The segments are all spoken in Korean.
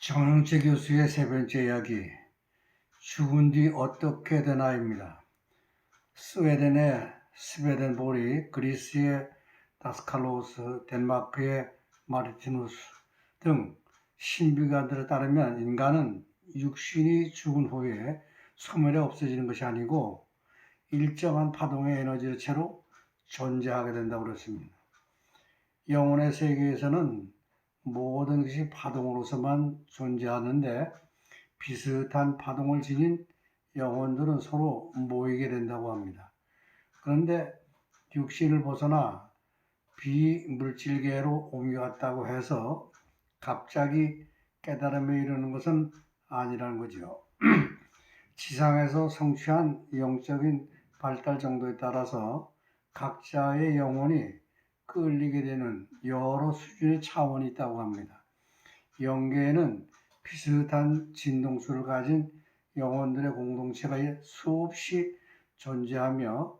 정영채 교수의 세 번째 이야기 죽은 뒤 어떻게 되나입니다. 스웨덴의 스웨덴보리, 그리스의 다스칼로스, 덴마크의 마르티누스 등 신비가들에 따르면 인간은 육신이 죽은 후에 소멸에 없어지는 것이 아니고 일정한 파동의 에너지의 채로 존재하게 된다고 그랬습니다. 영혼의 세계에서는 모든 것이 파동으로서만 존재하는데 비슷한 파동을 지닌 영혼들은 서로 모이게 된다고 합니다. 그런데 육신을 벗어나 비물질계로 옮겨갔다고 해서 갑자기 깨달음에 이르는 것은 아니라는 거죠. 지상에서 성취한 영적인 발달 정도에 따라서 각자의 영혼이 끌리게 되는 여러 수준의 차원이 있다고 합니다. 영계에는 비슷한 진동수를 가진 영혼들의 공동체가 수없이 존재하며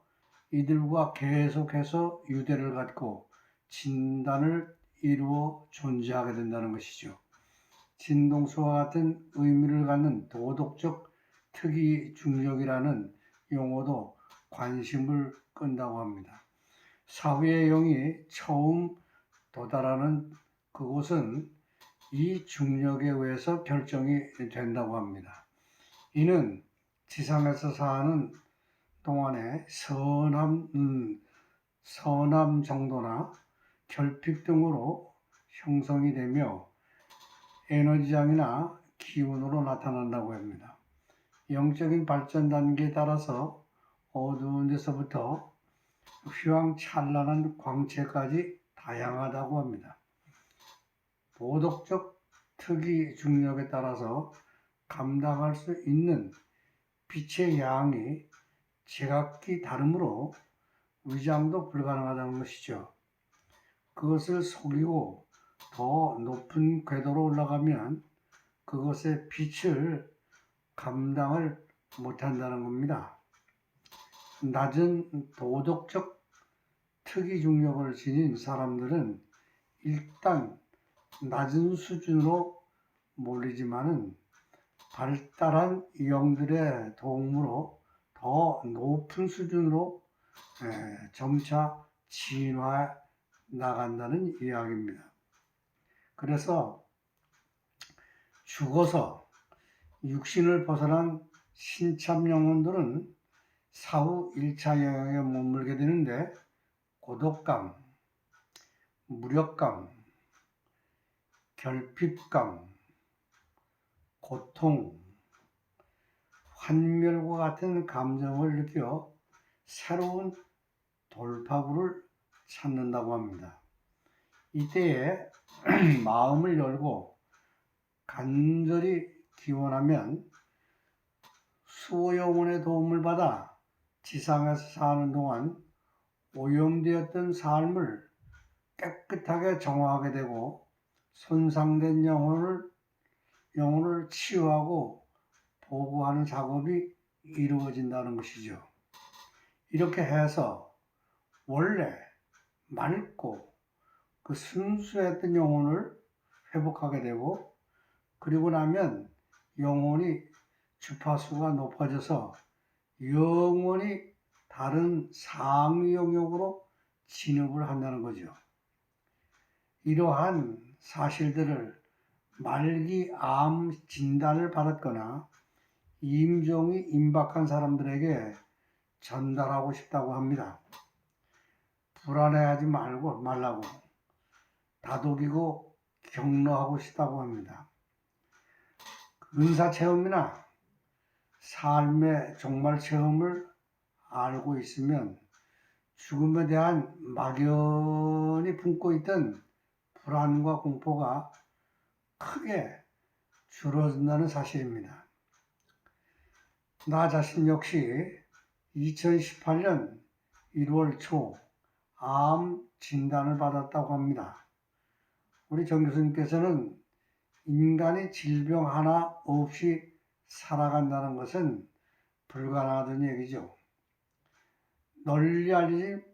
이들과 계속해서 유대를 갖고 진단을 이루어 존재하게 된다는 것이죠. 진동수와 같은 의미를 갖는 도덕적 특이 중력이라는 용어도 관심을 끈다고 합니다. 사후의 영이 처음 도달하는 그곳은 이 중력에 의해서 결정이 된다고 합니다. 이는 지상에서 사는 동안에 선함, 음, 선함 정도나 결핍 등으로 형성이 되며 에너지장이나 기운으로 나타난다고 합니다. 영적인 발전 단계에 따라서 어두운 데서부터 휘황 찬란한 광채까지 다양하다고 합니다. 도덕적 특이 중력에 따라서 감당할 수 있는 빛의 양이 제각기 다르므로 위장도 불가능하다는 것이죠. 그것을 속이고 더 높은 궤도로 올라가면 그것의 빛을 감당을 못한다는 겁니다. 낮은 도덕적 특이 중력을 지닌 사람들은 일단 낮은 수준으로 몰리지만은 발달한 영들의 도움으로 더 높은 수준으로 에, 점차 진화해 나간다는 이야기입니다. 그래서 죽어서 육신을 벗어난 신참 영혼들은 사후 1차 영역에 머물게 되는데 고독감, 무력감, 결핍감, 고통, 환멸과 같은 감정을 느껴 새로운 돌파구를 찾는다고 합니다. 이때에 마음을 열고 간절히 기원하면 수호영혼의 도움을 받아 지상에서 사는 동안 오염되었던 삶을 깨끗하게 정화하게 되고 손상된 영혼을 영혼을 치유하고 보호하는 작업이 이루어진다는 것이죠. 이렇게 해서 원래 맑고 그 순수했던 영혼을 회복하게 되고 그리고 나면 영혼이 주파수가 높아져서 영원히 다른 상위 영역으로 진입을 한다는 거죠. 이러한 사실들을 말기 암 진단을 받았거나 임종이 임박한 사람들에게 전달하고 싶다고 합니다. 불안해하지 말고 말라고 다독이고 격려하고 싶다고 합니다. 은사 체험이나 삶의 종말 체험을 알고 있으면 죽음에 대한 막연히 품고 있던 불안과 공포가 크게 줄어든다는 사실입니다. 나 자신 역시 2018년 1월 초 암 진단을 받았다고 합니다. 우리 정 교수님께서는 인간이 질병 하나 없이 살아간다는 것은 불가능하다는 얘기죠. 널리 알려진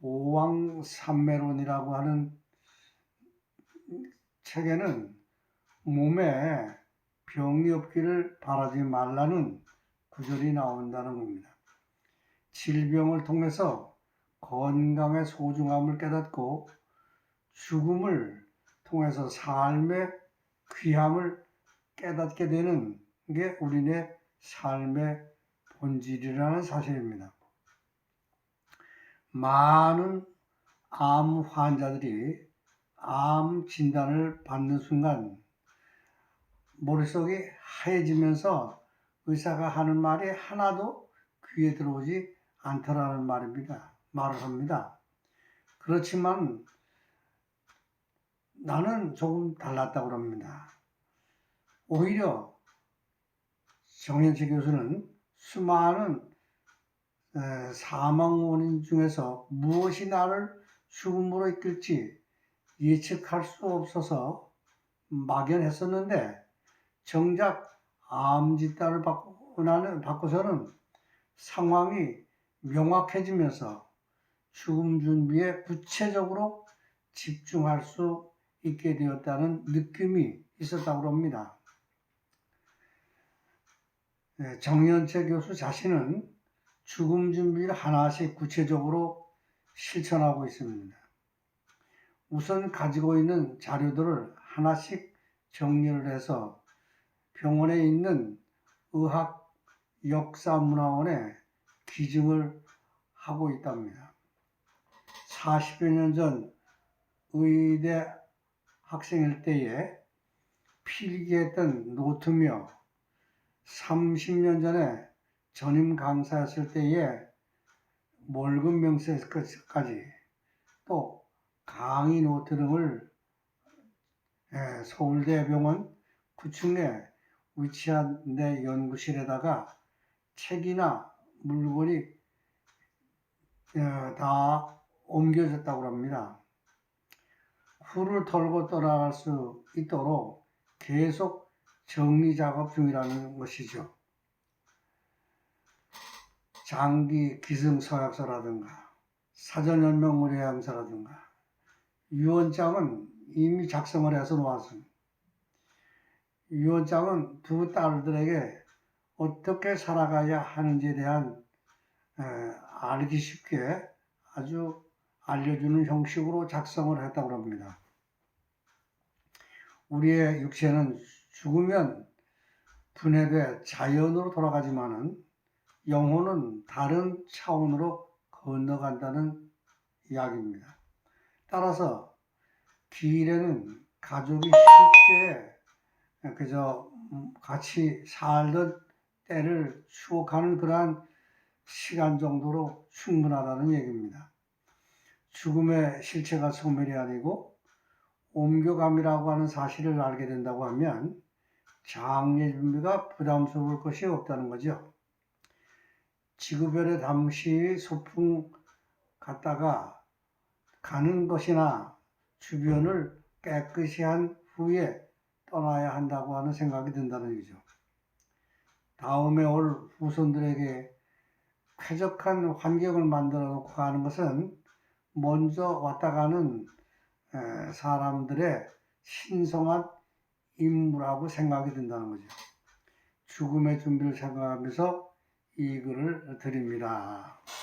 보왕산매론이라고 하는 책에는 몸에 병이 없기를 바라지 말라는 구절이 나온다는 겁니다. 질병을 통해서 건강의 소중함을 깨닫고 죽음을 통해서 삶의 귀함을 깨닫게 되는 게 우리네 삶의 본질이라는 사실입니다. 많은 암 환자들이 암 진단을 받는 순간 머릿속이 하얘지면서 의사가 하는 말이 하나도 귀에 들어오지 않더라는 말입니다. 말을 합니다. 그렇지만 나는 조금 달랐다고 합니다. 오히려 정현채 교수는 수많은 에, 사망 원인 중에서 무엇이 나를 죽음으로 이끌지 예측할 수 없어서 막연했었는데 정작 암 진단을 받고 나는 받고서는 상황이 명확해지면서 죽음 준비에 구체적으로 집중할 수 있게 되었다는 느낌이 있었다고 합니다. 네, 정연채 교수 자신은 죽음 준비를 하나씩 구체적으로 실천하고 있습니다. 우선 가지고 있는 자료들을 하나씩 정리를 해서 병원에 있는 의학 역사문화원에 기증을 하고 있답니다. 40여 년 전 의대 학생일 때에 필기했던 노트며 30년 전에 전임 강사였을 때에 월급 명세까지 또 강의 노트 등을 예, 서울대병원 9층에 위치한 내 연구실에다가 책이나 물건이 어, 다 옮겨졌다고 합니다. 후를 털고 떠나갈 수 있도록 계속 정리 작업 중이라는 것이죠. 장기 기승 서약서라든가 사전 연명 의뢰양서라든가 유언장은 이미 작성을 해서 놓았습니다. 유언장은 두 딸들에게 어떻게 살아가야 하는지에 대한 에, 알기 쉽게 아주 알려주는 형식으로 작성을 했다고 합니다. 우리의 육체는 죽으면 분해돼 자연으로 돌아가지만은 영혼은 다른 차원으로 건너간다는 이야기입니다. 따라서 길에는 가족이 쉽게 그저 같이 살던 때를 추억하는 그러한 시간 정도로 충분하다는 얘기입니다. 죽음의 실체가 소멸이 아니고 옮겨감이라고 하는 사실을 알게 된다고 하면 장례 준비가 부담스러울 것이 없다는 거죠. 지구별의 당시 소풍 갔다가 가는 것이나 주변을 깨끗이 한 후에 떠나야 한다고 하는 생각이 든다는 얘기죠. 다음에 올 후손들에게 쾌적한 환경을 만들어 놓고 가는 것은 먼저 왔다 가는 사람들의 신성한 임무라고 생각이 든다는 거죠. 죽음의 준비를 생각하면서 이 글을 드립니다.